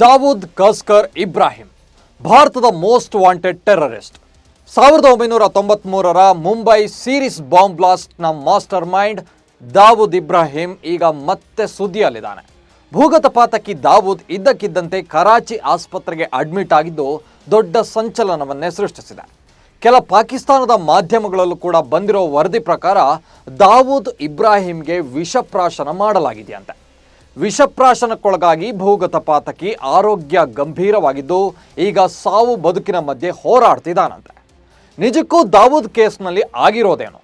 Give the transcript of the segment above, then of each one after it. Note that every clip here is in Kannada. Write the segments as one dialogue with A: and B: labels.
A: ದಾವೂದ್ ಕಸ್ಕರ್ ಇಬ್ರಾಹಿಂ, ಭಾರತದ ಮೋಸ್ಟ್ ವಾಂಟೆಡ್ ಟೆರರಿಸ್ಟ್. ಸಾವಿರದ ಒಂಬೈನೂರ ತೊಂಬತ್ಮೂರರ ಮುಂಬೈ ಸೀರೀಸ್ ಬಾಂಬ್ ಬ್ಲಾಸ್ಟ್ನ ಮಾಸ್ಟರ್ ಮೈಂಡ್ ದಾವೂದ್ ಇಬ್ರಾಹಿಂ ಈಗ ಮತ್ತೆ ಸುದ್ದಿಯಲ್ಲಿದ್ದಾನೆ. ಭೂಗತಪಾತಕಿ ದಾವೂದ್ ಇದ್ದಕ್ಕಿದ್ದಂತೆ ಕರಾಚಿ ಆಸ್ಪತ್ರೆಗೆ ಅಡ್ಮಿಟ್ ಆಗಿದ್ದು ದೊಡ್ಡ ಸಂಚಲನವನ್ನೇ ಸೃಷ್ಟಿಸಿದೆ. ಕೆಲ ಪಾಕಿಸ್ತಾನದ ಮಾಧ್ಯಮಗಳಲ್ಲೂ ಕೂಡ ಬಂದಿರೋ ವರದಿ ಪ್ರಕಾರ ದಾವೂದ್ ಇಬ್ರಾಹಿಂಗೆ ವಿಷಪ್ರಾಶನ ಮಾಡಲಾಗಿದೆಯಂತೆ. ವಿಷಪ್ರಾಶನಕ್ಕೊಳಗಾಗಿ ಭೂಗತಪಾತಕಿ ಆರೋಗ್ಯ ಗಂಭೀರವಾಗಿದ್ದು, ಈಗ ಸಾವು ಬದುಕಿನ ಮಧ್ಯೆ ಹೋರಾಡ್ತಿದ್ದಾನಂತೆ. ನಿಜಕ್ಕೂ ದಾವೂದ್ ಕೇಸ್ನಲ್ಲಿ ಆಗಿರೋದೇನು?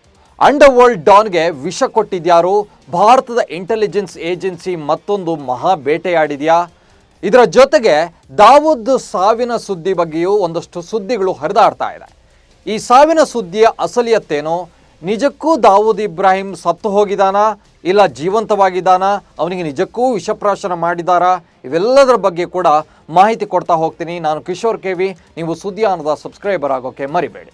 A: ಅಂಡರ್ ವರ್ಲ್ಡ್ ಡಾನ್ಗೆ ವಿಷ ಕೊಟ್ಟಿದ್ಯಾರು? ಭಾರತದ ಇಂಟೆಲಿಜೆನ್ಸ್ ಏಜೆನ್ಸಿ ಮತ್ತೊಂದು ಮಹಾ ಬೇಟೆಯಾಡಿದೆಯಾ? ಇದರ ಜೊತೆಗೆ ದಾವೂದ್ ಸಾವಿನ ಸುದ್ದಿ ಬಗ್ಗೆಯೂ ಒಂದಷ್ಟು ಸುದ್ದಿಗಳು ಹರಿದಾಡ್ತಾ ಇದೆ. ಈ ಸಾವಿನ ಸುದ್ದಿಯ ಅಸಲಿಯತ್ತೇನು? ನಿಜಕ್ಕೂ ದಾವೂದ್ ಇಬ್ರಾಹಿಂ ಸತ್ತು ಹೋಗಿದಾನಾ ಇಲ್ಲ ಜೀವಂತವಾಗಿದ್ದಾನಾ? ಅವನಿಗೆ ನಿಜಕ್ಕೂ ವಿಷಪ್ರಾಶನ ಮಾಡಿದಾರಾ ಇವೆಲ್ಲದರ ಬಗ್ಗೆ ಕೂಡ ಮಾಹಿತಿ ಕೊಡ್ತಾ ಹೋಗ್ತೀನಿ. ನಾನು ಕಿಶೋರ್ ಕೆವಿ ನೀವು ಸುದ್ದಿಯಾನದ ಸಬ್ಸ್ಕ್ರೈಬರ್ ಆಗೋಕೆ ಮರಿಬೇಡಿ.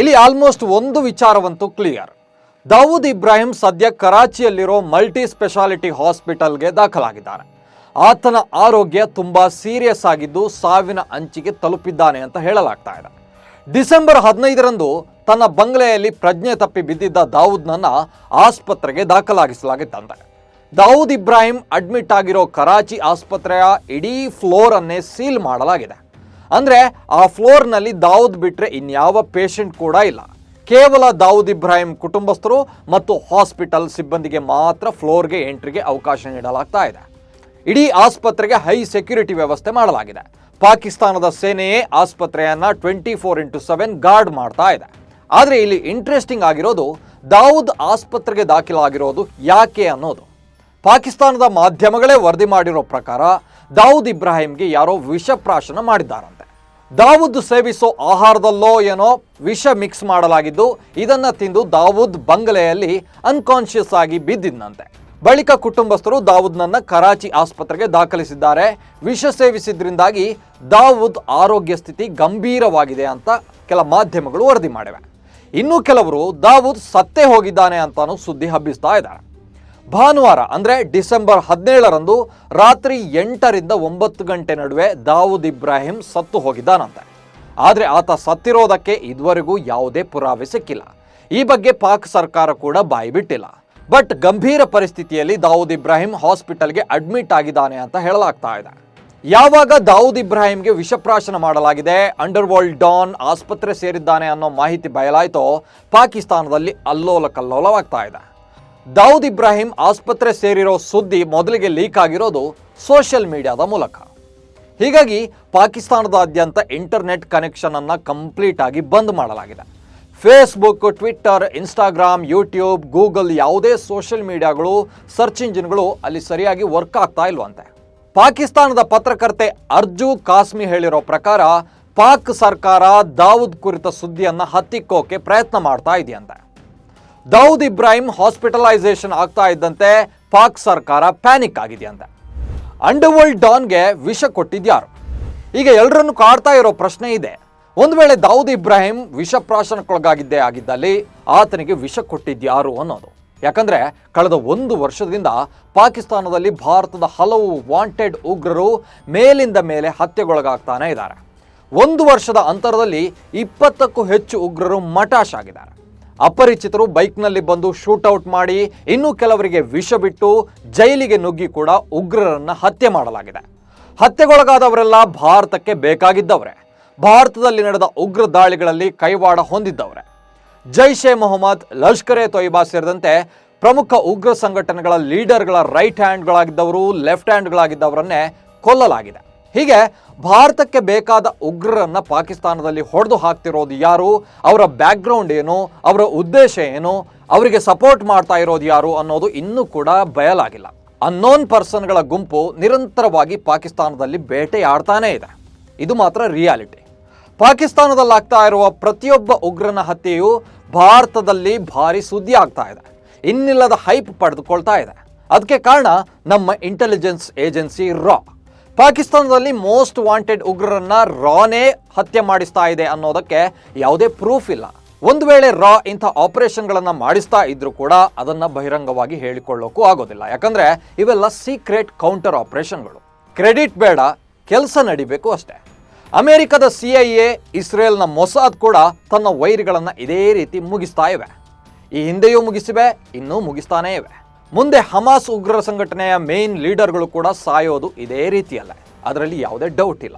A: ಇಲ್ಲಿ ಆಲ್ಮೋಸ್ಟ್ ಒಂದು ವಿಚಾರವಂತೂ ಕ್ಲಿಯರ್. ದಾವೂದ್ ಇಬ್ರಾಹಿಂ ಸದ್ಯ ಕರಾಚಿಯಲ್ಲಿರೋ ಮಲ್ಟಿ ಸ್ಪೆಷಾಲಿಟಿ ಹಾಸ್ಪಿಟಲ್ಗೆ ದಾಖಲಾಗಿದ್ದಾನೆ ಆತನ ಆರೋಗ್ಯ ತುಂಬ ಸೀರಿಯಸ್ ಆಗಿದ್ದು ಸಾವಿನ ಅಂಚಿಗೆ ತಲುಪಿದ್ದಾನೆ ಅಂತ ಹೇಳಲಾಗ್ತಾ ಇದೆ. ಡಿಸೆಂಬರ್ ಹದಿನೈದರಂದು ತನ್ನ ಬಂಗ್ಲೆಯಲ್ಲಿ ಪ್ರಜ್ಞೆ ತಪ್ಪಿ ಬಿದ್ದಿದ್ದ ದಾವೂದ್ನನ್ನು ಆಸ್ಪತ್ರೆಗೆ ದಾಖಲಾಗಿಸಲಾಗಿತ್ತಂತೆ. ದಾವೂದ್ ಇಬ್ರಾಹಿಂ ಅಡ್ಮಿಟ್ ಆಗಿರೋ ಕರಾಚಿ ಆಸ್ಪತ್ರೆಯ ಇಡೀ ಫ್ಲೋರ್ ಅನ್ನೇ ಸೀಲ್ ಮಾಡಲಾಗಿದೆ. ಅಂದ್ರೆ ಆ ಫ್ಲೋರ್ನಲ್ಲಿ ದಾವೂದ್ ಬಿಟ್ರೆ ಇನ್ಯಾವ ಪೇಷಂಟ್ ಕೂಡ ಇಲ್ಲ. ಕೇವಲ ದಾವೂದ್ ಇಬ್ರಾಹಿಂ ಕುಟುಂಬಸ್ಥರು ಮತ್ತು ಹಾಸ್ಪಿಟಲ್ ಸಿಬ್ಬಂದಿಗೆ ಮಾತ್ರ ಫ್ಲೋರ್ಗೆ ಎಂಟ್ರಿಗೆ ಅವಕಾಶ ನೀಡಲಾಗ್ತಾ ಇದೆ. ಇಡೀ ಆಸ್ಪತ್ರೆಗೆ ಹೈ ಸೆಕ್ಯೂರಿಟಿ ವ್ಯವಸ್ಥೆ ಮಾಡಲಾಗಿದೆ. ಪಾಕಿಸ್ತಾನದ ಸೇನೆಯೇ ಆಸ್ಪತ್ರೆಯನ್ನ twenty four into seven guard ಮಾಡ್ತಾ ಇದೆ. ಆದರೆ ಇಲ್ಲಿ ಇಂಟ್ರೆಸ್ಟಿಂಗ್ ಆಗಿರೋದು ದಾವೂದ್ ಆಸ್ಪತ್ರೆಗೆ ದಾಖಲಾಗಿರೋದು ಯಾಕೆ ಅನ್ನೋದು. ಪಾಕಿಸ್ತಾನದ ಮಾಧ್ಯಮಗಳೇ ವರದಿ ಮಾಡಿರೋ ಪ್ರಕಾರ ದಾವೂದ್ ಇಬ್ರಾಹಿಂಗೆ ಯಾರೋ ವಿಷಪ್ರಾಶನ ಮಾಡಿದ್ದಾರಂತೆ. ದಾವೂದ್ ಸೇವಿಸೋ ಆಹಾರದಲ್ಲೋ ಏನೋ ವಿಷ ಮಿಕ್ಸ್ ಮಾಡಲಾಗಿದ್ದು ಇದನ್ನು ತಿಂದು ದಾವೂದ್ ಬಂಗಲೆಯಲ್ಲಿ ಅನ್ಕಾನ್ಷಿಯಸ್ ಆಗಿ ಬಿದ್ದಿದ್ದಂತೆ ಬಳಿಕ ಕುಟುಂಬಸ್ಥರು ದಾವೂದ್ನನ್ನ ಕರಾಚಿ ಆಸ್ಪತ್ರೆಗೆ ದಾಖಲಿಸಿದ್ದಾರೆ. ವಿಷ ಸೇವಿಸಿದ್ರಿಂದಾಗಿ ದಾವೂದ್ ಆರೋಗ್ಯ ಸ್ಥಿತಿ ಗಂಭೀರವಾಗಿದೆ ಅಂತ ಕೆಲ ಮಾಧ್ಯಮಗಳು ವರದಿ ಮಾಡಿವೆ. ಇನ್ನು ಕೆಲವರು ದಾವೂದ್ ಸತ್ತೇ ಹೋಗಿದ್ದಾನೆ ಅಂತಾನು ಸುದ್ದಿ ಹಬ್ಬಿಸ್ತಾ ಇದ್ದಾರೆ. ಭಾನುವಾರ, ಅಂದರೆ ಡಿಸೆಂಬರ್ ಹದಿನೇಳರಂದು ರಾತ್ರಿ ಎಂಟರಿಂದ ಒಂಬತ್ತು ಗಂಟೆ ನಡುವೆ ದಾವೂದ್ ಇಬ್ರಾಹಿಂ ಸತ್ತು ಹೋಗಿದ್ದಾನಂತೆ. ಆದರೆ ಆತ ಸತ್ತಿರೋದಕ್ಕೆ ಇದುವರೆಗೂ ಯಾವುದೇ ಪುರಾವೆ ಸಿಕ್ಕಿಲ್ಲ. ಈ ಬಗ್ಗೆ ಪಾಕ್ ಸರ್ಕಾರ ಕೂಡ ಬಾಯಿ ಬಿಟ್ಟಿಲ್ಲ. ಬಟ್ ಗಂಭೀರ ಪರಿಸ್ಥಿತಿಯಲ್ಲಿ ದಾವೂದ್ ಇಬ್ರಾಹಿಂ ಹಾಸ್ಪಿಟಲ್ಗೆ ಅಡ್ಮಿಟ್ ಆಗಿದ್ದಾನೆ ಅಂತ ಹೇಳಲಾಗ್ತಾ ಇದೆ. ಯಾವಾಗ ದಾವೂದ್ ಇಬ್ರಾಹಿಂಗೆ ವಿಷಪ್ರಾಶನ ಮಾಡಲಾಗಿದೆ ಅಂಡರ್ ವರ್ಲ್ಡ್ ಡಾನ್ ಆಸ್ಪತ್ರೆ ಸೇರಿದ್ದಾನೆ ಅನ್ನೋ ಮಾಹಿತಿ ಬಯಲಾಯಿತೋ, ಪಾಕಿಸ್ತಾನದಲ್ಲಿ ಅಲ್ಲೋಲ ಕಲ್ಲೋಲವಾಗ್ತಾ ಇದೆ. ದಾವೂದ್ ಇಬ್ರಾಹಿಂ ಆಸ್ಪತ್ರೆ ಸೇರಿರೋ ಸುದ್ದಿ ಮೊದಲಿಗೆ ಲೀಕ್ ಆಗಿರೋದು ಸೋಷಿಯಲ್ ಮೀಡಿಯಾದ ಮೂಲಕ. ಹೀಗಾಗಿ ಪಾಕಿಸ್ತಾನದಾದ್ಯಂತ ಇಂಟರ್ನೆಟ್ ಕನೆಕ್ಷನ್ ಅನ್ನ ಕಂಪ್ಲೀಟ್ ಆಗಿ ಬಂದ್ ಮಾಡಲಾಗಿದೆ. Facebook Twitter Instagram YouTube Google ಯಾವುದೇ ಸೋಷಿಯಲ್ ಮೀಡಿಯಾಗಳು ಸರ್ಚ್ ಇಂಜಿನ್ಗಳು ಅಲ್ಲಿ ಸರಿಯಾಗಿ ವರ್ಕ್ ಆಗ್ತಾ ಇಲ್ವಂತೆ. ಪಾಕಿಸ್ತಾನದ ಪತ್ರಕರ್ತೆ ಅರ್ಜು ಕಾಸ್ಮಿ ಹೇಳಿರೋ ಪ್ರಕಾರ, ಪಾಕ್ ಸರ್ಕಾರ ದಾವೂದ್ ಕುರಿತ ಸುದ್ದಿಯನ್ನು ಹತ್ತಿಕ್ಕೋಕೆ ಪ್ರಯತ್ನ ಮಾಡ್ತಾ ಇದೆಯಂತೆ. ದಾವೂದ್ ಇಬ್ರಾಹಿಂ ಹಾಸ್ಪಿಟಲೈಸೇಷನ್ ಆಗ್ತಾ ಇದ್ದಂತೆ ಪಾಕ್ ಸರ್ಕಾರ ಪ್ಯಾನಿಕ್ ಆಗಿದೆಯಂತೆ. ಅಂಡರ್ವರ್ಲ್ಡ್ ಡಾನ್ಗೆ ವಿಷ ಕೊಟ್ಟಿದ್ಯಾರು. ಈಗ ಎಲ್ಲರನ್ನು ಕಾಡ್ತಾ ಇರೋ ಪ್ರಶ್ನೆ ಇದೆ. ಒಂದು ವೇಳೆ ದಾವೂದ್ ಇಬ್ರಾಹಿಂ ವಿಷಪ್ರಾಶನಕ್ಕೊಳಗಾಗಿದ್ದೇ ಆಗಿದ್ದಲ್ಲಿ ಆತನಿಗೆ ವಿಷ ಕೊಟ್ಟಿದ್ಯಾರು ಅನ್ನೋದು. ಯಾಕಂದ್ರೆ ಕಳೆದ ಒಂದು ವರ್ಷದಿಂದ ಪಾಕಿಸ್ತಾನದಲ್ಲಿ ಭಾರತದ ಹಲವು ವಾಂಟೆಡ್ ಉಗ್ರರು ಮೇಲಿಂದ ಮೇಲೆ ಹತ್ಯೆಗೊಳಗಾಗ್ತಾನೆ ಇದ್ದಾರೆ. ಒಂದು ವರ್ಷದ ಅಂತರದಲ್ಲಿ ಇಪ್ಪತ್ತಕ್ಕೂ ಹೆಚ್ಚು ಉಗ್ರರು ಮಟಾಶ್ ಆಗಿದ್ದಾರೆ ಅಪರಿಚಿತರು ಬೈಕ್ನಲ್ಲಿ ಬಂದು ಶೂಟೌಟ್ ಮಾಡಿ ಇನ್ನೂ ಕೆಲವರಿಗೆ ವಿಷ ಬಿಟ್ಟು ಜೈಲಿಗೆ ನುಗ್ಗಿ ಕೂಡ ಉಗ್ರರನ್ನ ಹತ್ಯೆ ಮಾಡಲಾಗಿದೆ. ಹತ್ಯೆಗೊಳಗಾದವರೆಲ್ಲ ಭಾರತಕ್ಕೆ ಬೇಕಾಗಿದ್ದವರೇ. ಭಾರತದಲ್ಲಿ ನಡೆದ ಉಗ್ರ ದಾಳಿಗಳಲ್ಲಿ ಕೈವಾಡ ಹೊಂದಿದ್ದವರೇ. ಜೈಷ್ ಎ ಮೊಹಮ್ಮದ್, ಲಷ್ಕರ್ ಎ ತೊಯ್ಬಾ ಸೇರಿದಂತೆ ಪ್ರಮುಖ ಉಗ್ರ ಸಂಘಟನೆಗಳ ಲೀಡರ್ಗಳ ರೈಟ್ ಹ್ಯಾಂಡ್ಗಳಾಗಿದ್ದವರು, ಲೆಫ್ಟ್ ಹ್ಯಾಂಡ್ಗಳಾಗಿದ್ದವರನ್ನೇ ಕೊಲ್ಲಲಾಗಿದೆ. ಹೀಗೆ ಭಾರತಕ್ಕೆ ಬೇಕಾದ ಉಗ್ರರನ್ನು ಪಾಕಿಸ್ತಾನದಲ್ಲಿ ಹೊಡೆದು ಹಾಕ್ತಿರೋದು ಯಾರು? ಅವರ ಬ್ಯಾಕ್ಗ್ರೌಂಡ್ ಏನು? ಅವರ ಉದ್ದೇಶ ಏನು? ಅವರಿಗೆ ಸಪೋರ್ಟ್ ಮಾಡ್ತಾ ಇರೋದು ಯಾರು ಅನ್ನೋದು ಇನ್ನೂ ಕೂಡ ಬಯಲಾಗಿಲ್ಲ. ಅನ್ನೋನ್ ಪರ್ಸನ್ಗಳ ಗುಂಪು ನಿರಂತರವಾಗಿ ಪಾಕಿಸ್ತಾನದಲ್ಲಿ ಬೇಟೆಯಾಡ್ತಾನೇ ಇದೆ. ಇದು ಮಾತ್ರ ರಿಯಾಲಿಟಿ. ಪಾಕಿಸ್ತಾನದಲ್ಲಿ ಆಗ್ತಾ ಇರುವ ಪ್ರತಿಯೊಬ್ಬ ಉಗ್ರನ ಹತ್ಯೆಯು ಭಾರತದಲ್ಲಿ ಭಾರಿ ಸುದ್ದಿ ಆಗ್ತಾ ಇದೆ. ಇನ್ನಿಲ್ಲದ ಹೈಪ್ ಪಡೆದುಕೊಳ್ತಾ ಇದೆ. ಅದಕ್ಕೆ ಕಾರಣ ನಮ್ಮ ಇಂಟೆಲಿಜೆನ್ಸ್ ಏಜೆನ್ಸಿ ರಾ ಪಾಕಿಸ್ತಾನದಲ್ಲಿ ಮೋಸ್ಟ್ ವಾಂಟೆಡ್ ಉಗ್ರರನ್ನ ರಾನೇ ಹತ್ಯೆ ಮಾಡಿಸ್ತಾ ಇದೆ ಅನ್ನೋದಕ್ಕೆ ಯಾವುದೇ ಪ್ರೂಫ್ ಇಲ್ಲ. ಒಂದು ವೇಳೆ ರಾ ಇಂಥ ಆಪರೇಷನ್ಗಳನ್ನು ಮಾಡಿಸ್ತಾ ಇದ್ರೂ ಕೂಡ ಅದನ್ನ ಬಹಿರಂಗವಾಗಿ ಹೇಳಿಕೊಳ್ಳೋಕ್ಕೂ ಆಗೋದಿಲ್ಲ. ಯಾಕಂದರೆ ಇವೆಲ್ಲ ಸೀಕ್ರೆಟ್ ಕೌಂಟರ್ ಆಪರೇಷನ್ಗಳು ಕ್ರೆಡಿಟ್ ಬೇಡ, ಕೆಲಸ ನಡಿಬೇಕು ಅಷ್ಟೇ. ಅಮೆರಿಕದ ಸಿ ಐ ಎ ಇಸ್ರೇಲ್ನ ಮೊಸಾದ್ ಕೂಡ ತನ್ನ ವೈರಿಗಳನ್ನು ಇದೇ ರೀತಿ ಮುಗಿಸ್ತಾ ಇವೆ. ಈ ಹಿಂದೆಯೂ ಮುಗಿಸಿವೆ, ಇನ್ನೂ ಮುಗಿಸ್ತಾನೇ ಇವೆ. ಮುಂದೆ ಹಮಾಸ್ ಉಗ್ರರ ಸಂಘಟನೆಯ ಮೇನ್ ಲೀಡರ್ಗಳು ಕೂಡ ಸಾಯೋದು ಇದೇ ರೀತಿಯಲ್ಲ. ಅದರಲ್ಲಿ ಯಾವುದೇ ಡೌಟ್ ಇಲ್ಲ.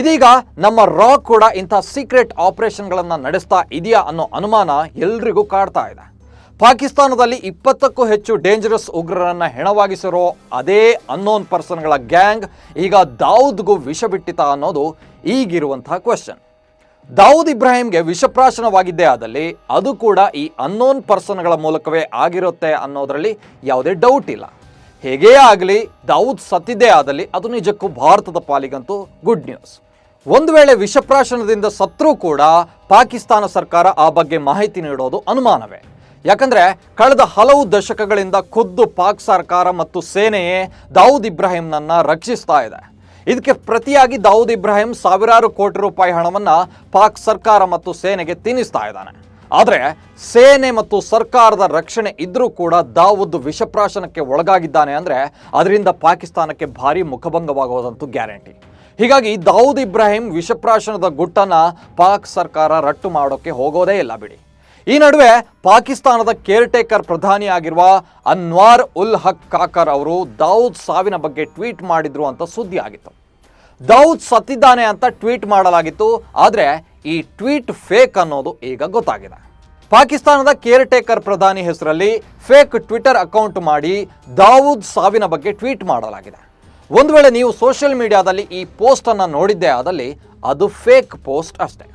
A: ಇದೀಗ ನಮ್ಮ ರಾ ಕೂಡ ಇಂಥ ಸೀಕ್ರೆಟ್ ಆಪರೇಷನ್ಗಳನ್ನು ನಡೆಸ್ತಾ ಇದೆಯಾ ಅನ್ನೋ ಅನುಮಾನ ಎಲ್ರಿಗೂ ಕಾಡ್ತಾ ಇದೆ. ಪಾಕಿಸ್ತಾನದಲ್ಲಿ ಇಪ್ಪತ್ತಕ್ಕೂ ಹೆಚ್ಚು ಡೇಂಜರಸ್ ಉಗ್ರರನ್ನು ಹೆಣವಾಗಿಸಿರೋ ಅದೇ ಅನ್ನೋನ್ ಪರ್ಸನ್ಗಳ ಗ್ಯಾಂಗ್ ಈಗ ದಾವೂದ್ಗೂ ವಿಷ ಬಿಟ್ಟಿತ ಅನ್ನೋದು ಈಗಿರುವಂತಹ ಕ್ವೆಶನ್ ದಾವೂದ್ ಇಬ್ರಾಹಿಂಗೆ ವಿಷಪ್ರಾಶನವಾಗಿದ್ದೇ ಆದಲ್ಲಿ ಅದು ಕೂಡ ಈ ಅನ್ನೋನ್ ಪರ್ಸನ್ಗಳ ಮೂಲಕವೇ ಆಗಿರುತ್ತೆ ಅನ್ನೋದರಲ್ಲಿ ಯಾವುದೇ ಡೌಟ್ ಇಲ್ಲ. ಹೇಗೇ ಆಗಲಿ, ದಾವೂದ್ ಸತ್ತಿದ್ದೇ ಆದಲ್ಲಿ ಅದು ನಿಜಕ್ಕೂ ಭಾರತದ ಪಾಲಿಗಂತೂ ಗುಡ್ ನ್ಯೂಸ್ ಒಂದು ವೇಳೆ ವಿಷಪ್ರಾಶನದಿಂದ ಸತ್ರೂ ಕೂಡ ಪಾಕಿಸ್ತಾನ ಸರ್ಕಾರ ಆ ಬಗ್ಗೆ ಮಾಹಿತಿ ನೀಡೋದು ಅನುಮಾನವೇ. ಯಾಕಂದ್ರೆ ಕಳೆದ ಹಲವು ದಶಕಗಳಿಂದ ಖುದ್ದು ಪಾಕ್ ಸರ್ಕಾರ ಮತ್ತು ಸೇನೆಯೇ ದಾವೂದ್ ಇಬ್ರಾಹಿಂನನ್ನ ರಕ್ಷಿಸ್ತಾ ಇದೆ. ಇದಕ್ಕೆ ಪ್ರತಿಯಾಗಿ ದಾವೂದ್ ಇಬ್ರಾಹಿಂ ಸಾವಿರಾರು ಕೋಟಿ ರೂಪಾಯಿ ಹಣವನ್ನ ಪಾಕ್ ಸರ್ಕಾರ ಮತ್ತು ಸೇನೆಗೆ ತಿನ್ನಿಸ್ತಾ ಇದ್ದಾನೆ. ಆದರೆ ಸೇನೆ ಮತ್ತು ಸರ್ಕಾರದ ರಕ್ಷಣೆ ಇದ್ದರೂ ಕೂಡ ದಾವೂದ್ ವಿಷಪ್ರಾಶನಕ್ಕೆ ಒಳಗಾಗಿದ್ದಾನೆ ಅಂದ್ರೆ ಅದರಿಂದ ಪಾಕಿಸ್ತಾನಕ್ಕೆ ಭಾರಿ ಮುಖಭಂಗವಾಗುವುದಂತೂ ಗ್ಯಾರಂಟಿ. ಹೀಗಾಗಿ ದಾವೂದ್ ಇಬ್ರಾಹಿಂ ವಿಷಪ್ರಾಶನದ ಗುಟ್ಟನ್ನ ಪಾಕ್ ಸರ್ಕಾರ ರಟ್ಟು ಮಾಡೋಕೆ ಹೋಗೋದೇ ಇಲ್ಲ ಬಿಡಿ. ಈ ನಡುವೆ ಪಾಕಿಸ್ತಾನದ ಕೇರ್ ಟೇಕರ್ ಪ್ರಧಾನಿಯಾಗಿರುವ ಅನ್ವಾರ್ ಉಲ್ ಹಕ್ ಕಾಕರ್ ಅವರು ದಾವೂದ್ ಸಾವಿನ ಬಗ್ಗೆ ಟ್ವೀಟ್ ಮಾಡಿದ್ರು ಅಂತ ಸುದ್ದಿ ಆಗಿತ್ತು. ದಾವೂದ್ ಸತ್ತಿದ್ದಾನೆ ಅಂತ ಟ್ವೀಟ್ ಮಾಡಲಾಗಿತ್ತು, ಆದರೆ ಈ ಟ್ವೀಟ್ ಫೇಕ್ ಅನ್ನೋದು ಈಗ ಗೊತ್ತಾಗಿದೆ. ಪಾಕಿಸ್ತಾನದ ಕೇರ್ ಟೇಕರ್ ಪ್ರಧಾನಿ ಹೆಸರಲ್ಲಿ ಫೇಕ್ ಟ್ವಿಟರ್ ಅಕೌಂಟ್ ಮಾಡಿ ದಾವೂದ್ ಸಾವಿನ ಬಗ್ಗೆ ಟ್ವೀಟ್ ಮಾಡಲಾಗಿದೆ. ಒಂದು ವೇಳೆ ನೀವು ಸೋಷಿಯಲ್ ಮೀಡಿಯಾದಲ್ಲಿ ಈ ಪೋಸ್ಟ್ ಅನ್ನು ನೋಡಿದ್ದೇ ಆದಲ್ಲಿ ಅದು ಫೇಕ್ ಪೋಸ್ಟ್ ಅಷ್ಟೇ.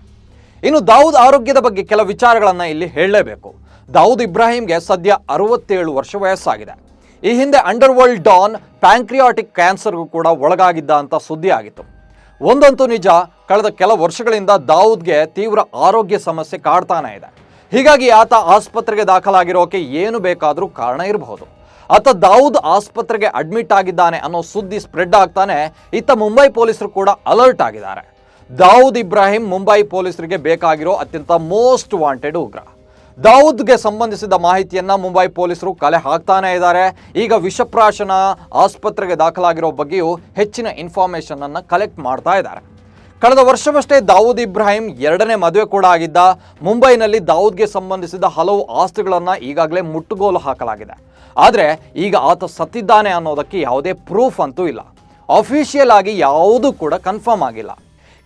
A: ಇನ್ನು ದಾವೂದ್ ಆರೋಗ್ಯದ ಬಗ್ಗೆ ಕೆಲ ವಿಚಾರಗಳನ್ನು ಇಲ್ಲಿ ಹೇಳಲೇಬೇಕು. ದಾವೂದ್ ಇಬ್ರಾಹಿಂಗೆ ಸದ್ಯ ಅರವತ್ತೇಳು ವರ್ಷ ವಯಸ್ಸಾಗಿದೆ. ಈ ಹಿಂದೆ ಅಂಡರ್ ವರ್ಲ್ಡ್ ಡಾನ್ ಪ್ಯಾಂಕ್ರಿಯಾಟಿಕ್ ಕ್ಯಾನ್ಸರ್ಗೂ ಕೂಡ ಒಳಗಾಗಿದ್ದ ಅಂತ ಸುದ್ದಿ ಆಗಿತ್ತು ಒಂದಂತೂ ನಿಜ, ಕಳೆದ ಕೆಲ ವರ್ಷಗಳಿಂದ ದಾವೂದ್ಗೆ ತೀವ್ರ ಆರೋಗ್ಯ ಸಮಸ್ಯೆ ಕಾಡ್ತಾನೆ ಇದೆ. ಹೀಗಾಗಿ ಆತ ಆಸ್ಪತ್ರೆಗೆ ದಾಖಲಾಗಿರೋಕೆ ಏನು ಬೇಕಾದರೂ ಕಾರಣ ಇರಬಹುದು. ಆತ ದಾವೂದ್ ಆಸ್ಪತ್ರೆಗೆ ಅಡ್ಮಿಟ್ ಆಗಿದ್ದಾನೆ ಅನ್ನೋ ಸುದ್ದಿ ಸ್ಪ್ರೆಡ್ ಆಗ್ತಾನೆ ಇತ್ತ ಮುಂಬೈ ಪೊಲೀಸರು ಕೂಡ ಅಲರ್ಟ್ ಆಗಿದ್ದಾರೆ. ದಾವೂದ್ ಇಬ್ರಾಹಿಂ ಮುಂಬೈ ಪೊಲೀಸರಿಗೆ ಬೇಕಾಗಿರೋ ಅತ್ಯಂತ ಮೋಸ್ಟ್ ವಾಂಟೆಡ್ ಉಗ್ರ. ದಾವೂದ್ಗೆ ಸಂಬಂಧಿಸಿದ ಮಾಹಿತಿಯನ್ನ ಮುಂಬೈ ಪೊಲೀಸರು ಕಲೆ ಹಾಕ್ತಾನೆ ಇದ್ದಾರೆ. ಈಗ ವಿಷಪ್ರಾಶನ ಆಸ್ಪತ್ರೆಗೆ ದಾಖಲಾಗಿರೋ ಬಗ್ಗೆಯೂ ಹೆಚ್ಚಿನ ಇನ್ಫಾರ್ಮೇಶನ್ ಅನ್ನ ಕಲೆಕ್ಟ್ ಮಾಡ್ತಾ ಇದ್ದಾರೆ. ಕಳೆದ ವರ್ಷವಷ್ಟೇ ದಾವೂದ್ ಇಬ್ರಾಹಿಂ ಎರಡನೇ ಮದುವೆ ಕೂಡ ಆಗಿದ್ದ. ಮುಂಬೈನಲ್ಲಿ ದಾವೂದ್ಗೆ ಸಂಬಂಧಿಸಿದ ಹಲವು ಆಸ್ತಿಗಳನ್ನ ಈಗಾಗಲೇ ಮುಟ್ಟುಗೋಲು ಹಾಕಲಾಗಿದೆ. ಆದರೆ ಈಗ ಆತ ಸತ್ತಿದ್ದಾನೆ ಅನ್ನೋದಕ್ಕೆ ಯಾವುದೇ ಪ್ರೂಫ್ ಅಂತೂ ಇಲ್ಲ. ಅಫಿಷಿಯಲ್ ಆಗಿ ಯಾವುದೂ ಕೂಡ ಕನ್ಫರ್ಮ್ ಆಗಿಲ್ಲ.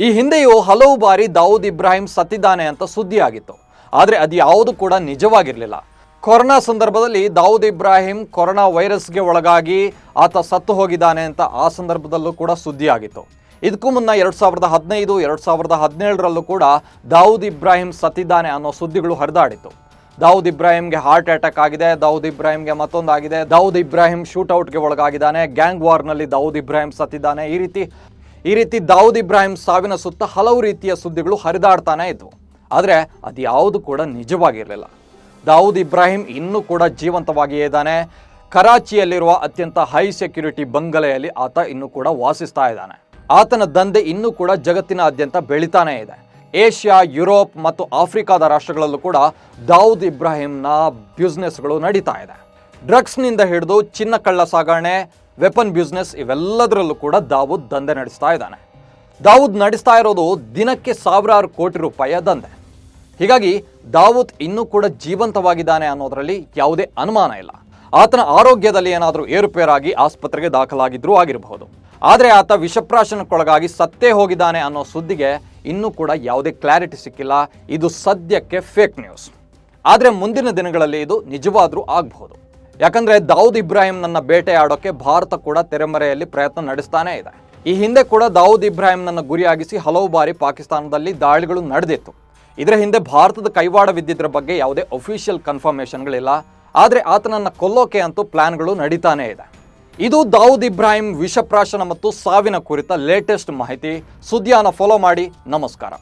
A: ಈ ಹಿಂದೆಯೂ ಹಲವು ಬಾರಿ ದಾವೂದ್ ಇಬ್ರಾಹಿಂ ಸತ್ತಿದ್ದಾನೆ ಅಂತ ಸುದ್ದಿ ಆಗಿತ್ತು ಆದರೆ ಅದು ಯಾವುದು ಕೂಡ ನಿಜವಾಗಿರಲಿಲ್ಲ. ಕೊರೋನಾ ಸಂದರ್ಭದಲ್ಲಿ ದಾವೂದ್ ಇಬ್ರಾಹಿಂ ಕೊರೋನಾ ವೈರಸ್ಗೆ ಒಳಗಾಗಿ ಆತ ಸತ್ತು ಹೋಗಿದ್ದಾನೆ ಅಂತ ಆ ಸಂದರ್ಭದಲ್ಲೂ ಕೂಡ ಸುದ್ದಿ ಆಗಿತ್ತು ಇದಕ್ಕೂ ಮುನ್ನ ಎರಡು ಸಾವಿರದ ಹದಿನೈದು, ಎರಡು ಸಾವಿರದ ಹದಿನೇಳರಲ್ಲೂ ಕೂಡ ದಾವೂದ್ ಇಬ್ರಾಹಿಂ ಸತ್ತಿದ್ದಾನೆ ಅನ್ನೋ ಸುದ್ದಿಗಳು ಹರಿದಾಡಿತ್ತು. ದಾವೂದ್ ಇಬ್ರಾಹಿಂಗೆ ಹಾರ್ಟ್ ಅಟ್ಯಾಕ್ ಆಗಿದೆ, ದಾವೂದ್ ಇಬ್ರಾಹಿಂಗೆ ಮತ್ತೊಂದಾಗಿದೆ. ದಾವೂದ್ ಇಬ್ರಾಹಿಂ ಶೂಟ್ಔಟ್ಗೆ ಒಳಗಾಗಿದ್ದಾನೆ, ಗ್ಯಾಂಗ್ ವಾರ್ನಲ್ಲಿ ದಾವೂದ್ ಇಬ್ರಾಹಿಂ ಸತ್ತಿದ್ದಾನೆ. ಈ ರೀತಿ ಈ ರೀತಿ ದಾವೂದ್ ಇಬ್ರಾಹಿಂ ಸಾವಿನ ಸುತ್ತ ಹಲವು ರೀತಿಯ ಸುದ್ದಿಗಳು ಹರಿದಾಡ್ತಾನೆ ಇದ್ವು. ಆದರೆ ಅದು ಯಾವುದು ಕೂಡ ನಿಜವಾಗಿರಲಿಲ್ಲ. ದಾವೂದ್ ಇಬ್ರಾಹಿಂ ಇನ್ನೂ ಕೂಡ ಜೀವಂತವಾಗಿಯೇ ಇದ್ದಾನೆ. ಕರಾಚಿಯಲ್ಲಿರುವ ಅತ್ಯಂತ ಹೈ ಸೆಕ್ಯುರಿಟಿ ಬಂಗಲೆಯಲ್ಲಿ ಆತ ಇನ್ನೂ ಕೂಡ ವಾಸಿಸ್ತಾ ಇದ್ದಾನೆ. ಆತನ ದಂಧೆ ಇನ್ನೂ ಕೂಡ ಜಗತ್ತಿನಾದ್ಯಂತ ಬೆಳಿತಾನೇ ಇದೆ. ಏಷ್ಯಾ, ಯುರೋಪ್ ಮತ್ತು ಆಫ್ರಿಕಾದ ರಾಷ್ಟ್ರಗಳಲ್ಲೂ ಕೂಡ ದಾವೂದ್ ಇಬ್ರಾಹಿಂನ ಬ್ಯುಸ್ನೆಸ್ಗಳು ನಡೀತಾ ಇದೆ. ಡ್ರಗ್ಸ್ನಿಂದ ಹಿಡಿದು ಚಿನ್ನ ಕಳ್ಳ ಸಾಗಣೆ ವೆಪನ್ ಬ್ಯುಸ್ನೆಸ್ ಇವೆಲ್ಲದರಲ್ಲೂ ಕೂಡ ದಾವೂದ್ ದಂಧೆ ನಡೆಸ್ತಾ ಇದ್ದಾನೆ. ದಾವೂದ್ ನಡೆಸ್ತಾ ಇರೋದು ದಿನಕ್ಕೆ ಸಾವಿರಾರು ಕೋಟಿ ರೂಪಾಯಿಯ ದಂಧೆ. ಹೀಗಾಗಿ ದಾವೂದ್ ಇನ್ನೂ ಕೂಡ ಜೀವಂತವಾಗಿದ್ದಾನೆ ಅನ್ನೋದರಲ್ಲಿ ಯಾವುದೇ ಅನುಮಾನ ಇಲ್ಲ. ಆತನ ಆರೋಗ್ಯದಲ್ಲಿ ಏನಾದರೂ ಏರುಪೇರಾಗಿ ಆಸ್ಪತ್ರೆಗೆ ದಾಖಲಾಗಿದ್ರೂ ಆಗಿರಬಹುದು. ಆದರೆ ಆತ ವಿಷಪ್ರಾಶನಕ್ಕೊಳಗಾಗಿ ಸತ್ತೇ ಹೋಗಿದ್ದಾನೆ ಅನ್ನೋ ಸುದ್ದಿಗೆ ಇನ್ನೂ ಕೂಡ ಯಾವುದೇ ಕ್ಲಾರಿಟಿ ಸಿಕ್ಕಿಲ್ಲ. ಇದು ಸದ್ಯಕ್ಕೆ ಫೇಕ್ ನ್ಯೂಸ್. ಆದರೆ ಮುಂದಿನ ದಿನಗಳಲ್ಲಿ ಇದು ನಿಜವಾದರೂ ಆಗಬಹುದು. ಯಾಕಂದ್ರೆ ದಾವೂದ್ ಇಬ್ರಾಹಿಂ ನನ್ನ ಬೇಟೆಯಾಡೋಕೆ ಭಾರತ ಕೂಡ ತೆರೆಮರೆಯಲ್ಲಿ ಪ್ರಯತ್ನ ನಡೆಸ್ತಾನೇ ಇದೆ. ಈ ಹಿಂದೆ ಕೂಡ ದಾವೂದ್ ಇಬ್ರಾಹಿಂ ನನ್ನ ಗುರಿಯಾಗಿಸಿ ಹಲವು ಬಾರಿ ಪಾಕಿಸ್ತಾನದಲ್ಲಿ ದಾಳಿಗಳು ನಡೆದಿತ್ತು. ಇದರ ಹಿಂದೆ ಭಾರತದ ಕೈವಾಡವಿದ್ದಿದ್ರ ಬಗ್ಗೆ ಯಾವುದೇ ಅಫಿಷಿಯಲ್ ಕನ್ಫರ್ಮೇಷನ್ಗಳಿಲ್ಲ ಆದರೆ ಆತನನ್ನು ಕೊಲ್ಲೋಕೆ ಅಂತೂ ಪ್ಲಾನ್ಗಳು ನಡೀತಾನೇ ಇದೆ. ಇದು ದಾವೂದ್ ಇಬ್ರಾಹಿಂ ವಿಷಪ್ರಾಶನ ಮತ್ತು ಸಾವಿನ ಕುರಿತ ಲೇಟೆಸ್ಟ್ ಮಾಹಿತಿ. ಸುದ್ದಿಯನ್ನು ಫಾಲೋ ಮಾಡಿ. ನಮಸ್ಕಾರ.